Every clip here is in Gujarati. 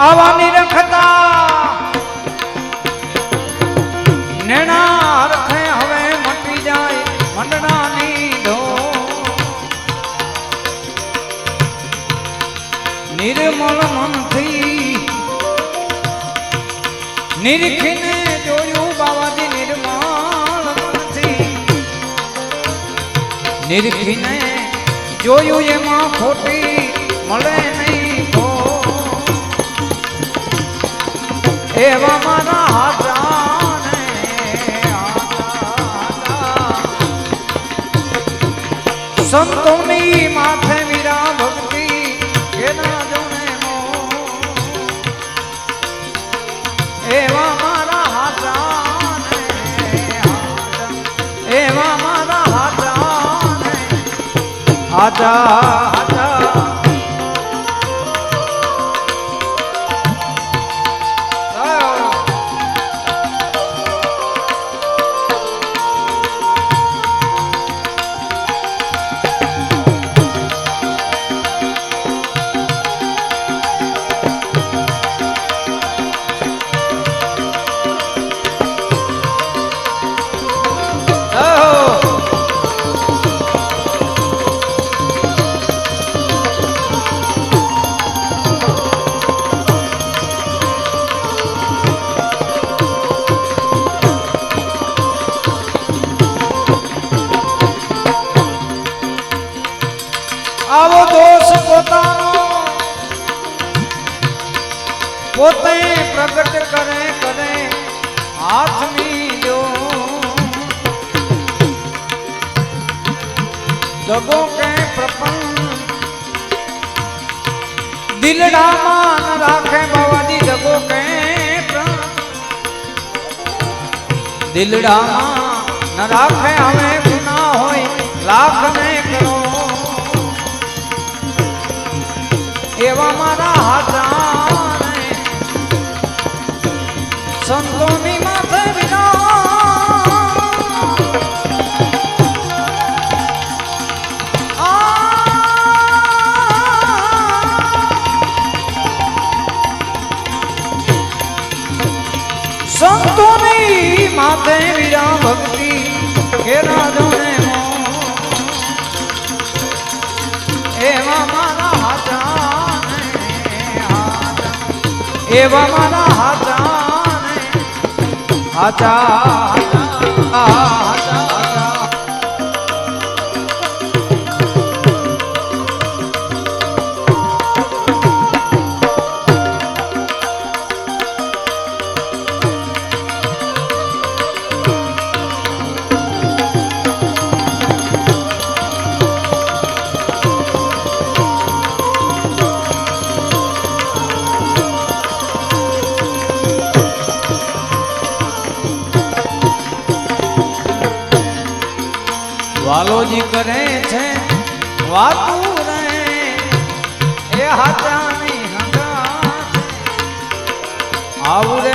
આવા નિરખતા નેણા અર્થે હવે મટી જાય મંડળાની ધો નિર્મળ મનથી નિરખીને જોયું બાવાજી નિર્મળ મનથી. નિરખીને જોયું એમાં ખોટી મળે નહીં. એવા મારા હાથા. સંતોની માથે વીરા ભક્તિ કેના જોને. એવા મારા હાથા. એવા મારા હાથા હાથા પોતે પ્રગટ કરે કરે હાથની જો દગો કે પ્રપંચ દિલડામાં ન રાખે બાવાજી દગો કે પ્ર- દિલડામાં ન રાખે હવે ગુના હોય લાખ ને કરો એવા મારા હાથાને સંતોની માથે વિરા ભક્તિ હે રાધોને એવા મારા હાચા એવા મારા હાચા હાચા વાલોજી કરે છે વાતું રહે. એ હાથાની હંગા આવું રે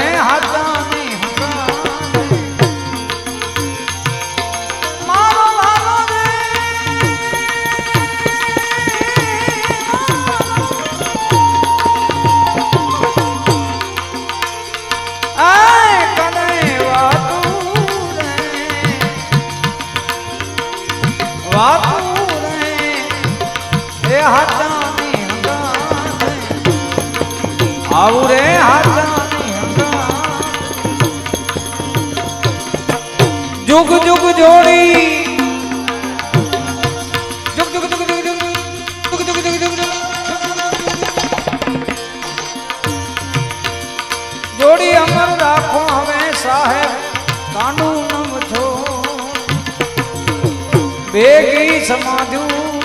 જુગ જુગ જોડી. જોડી અમર રાખો હવે સાહેબ કાંડું નમ ભેગી સમાધ્યું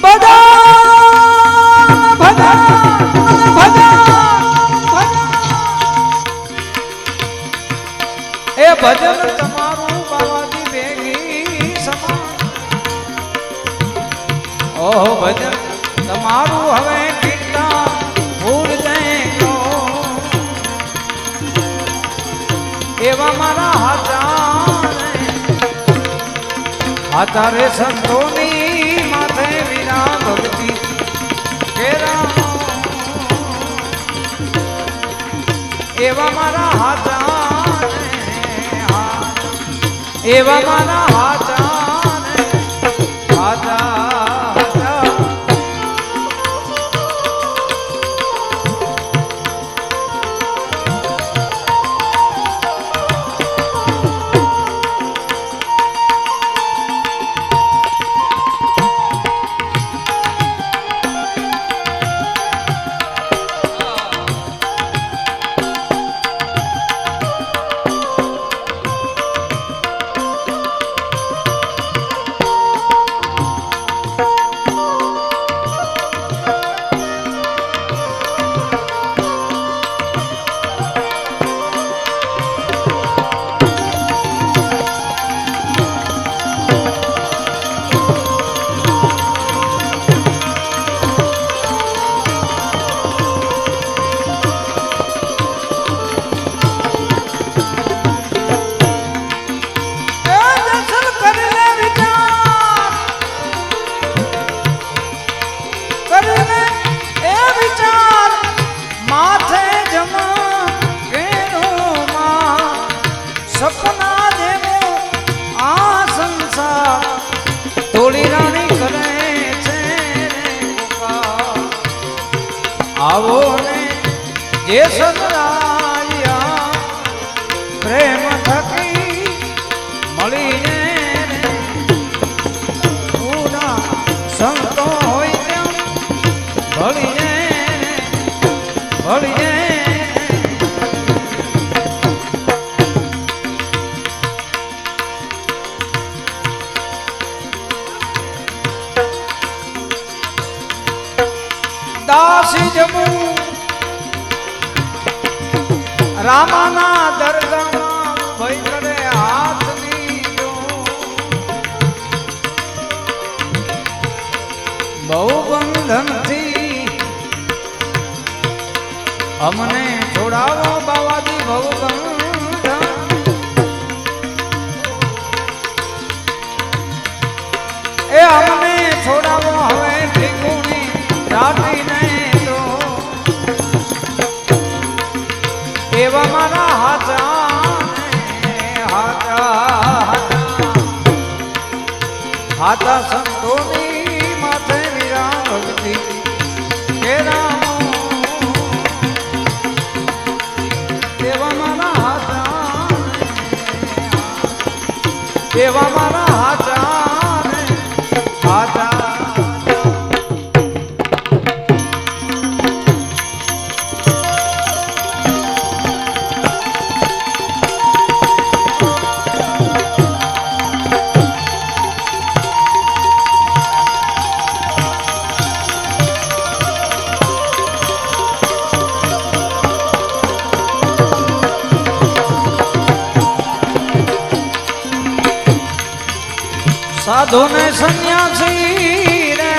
બધા એવા મારા હાથા હાથા રે સંતોની માથે વિના ભક્તિ. એવા મારા હાથા એવા મારા હાથ સપના દેવો, આ સંસાર તોડી રાણી કરે છે. આવો ને જે સદરાયા પ્રેમ થકી મળીને પૂરા સંતો હોય તેમ ભળીને ભળીને અમને છોડાવો બાવાજી બંધન એ અમને છોડાવો હવે ભીખુની રાતી નહીં તો. એવા મારા હાચા હાચા હાચા સંતોની એવા મારા હાચા સાધુ ને સંન્યાસી રે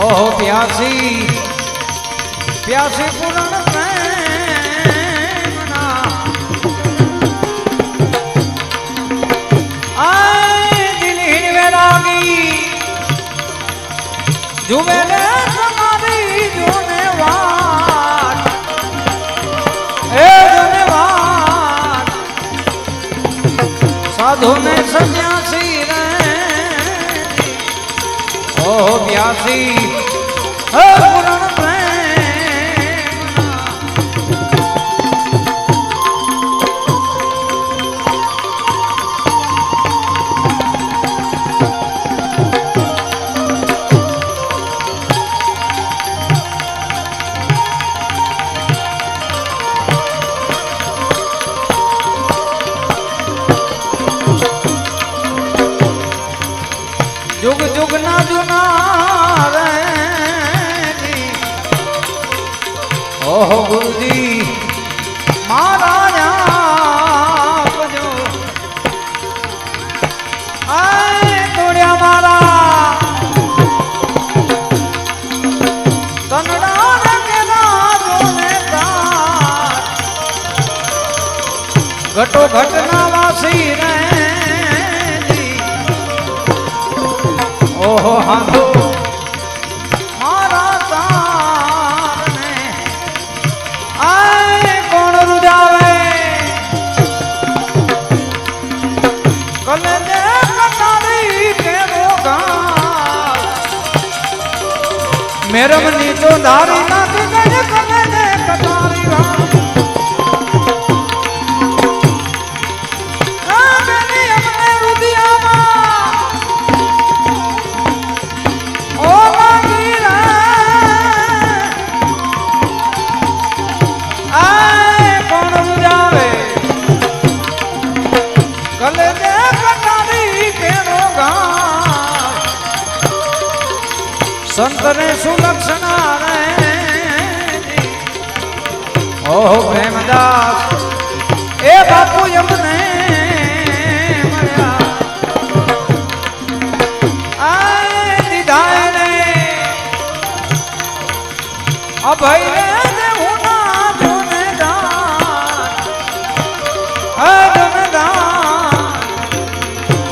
ઓહો પ્યાસી. પ્યાસી પૂરણ પ્રેમના. ઓ પ્યાસી હે પૂરણ પ્રેમના જુગ જુગ ના ઓહો ગુરુજી મારા. ઘટો ઘટના વાસી રે ઓહો હાંધો. મેરમ નીચો ધારી ઓહો પ્રેમદાસ. એ બાપુ એમને મળ્યા. આય દીધા ને અભય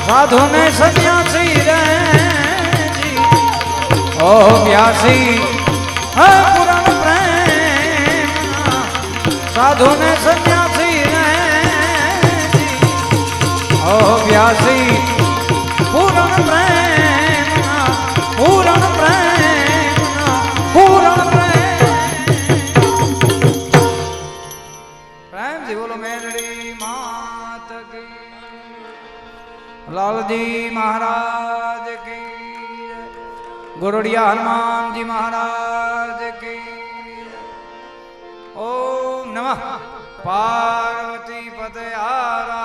સાધુ ને સન્યાસી રે ઓ વ્યાસી સાધુ ને સન્યાસી ઓ વ્યાસી, પૂરણ પ્રેમ પૂરણ પ્રેમ પૂરણ પ્રેમ પ્રેમજી, બોલો મેરડી માત કી, લાલજી મહારાજ કી. ગોરડિયા હનુમાનજી મહારાજ नमः पार्वतीपदे आरा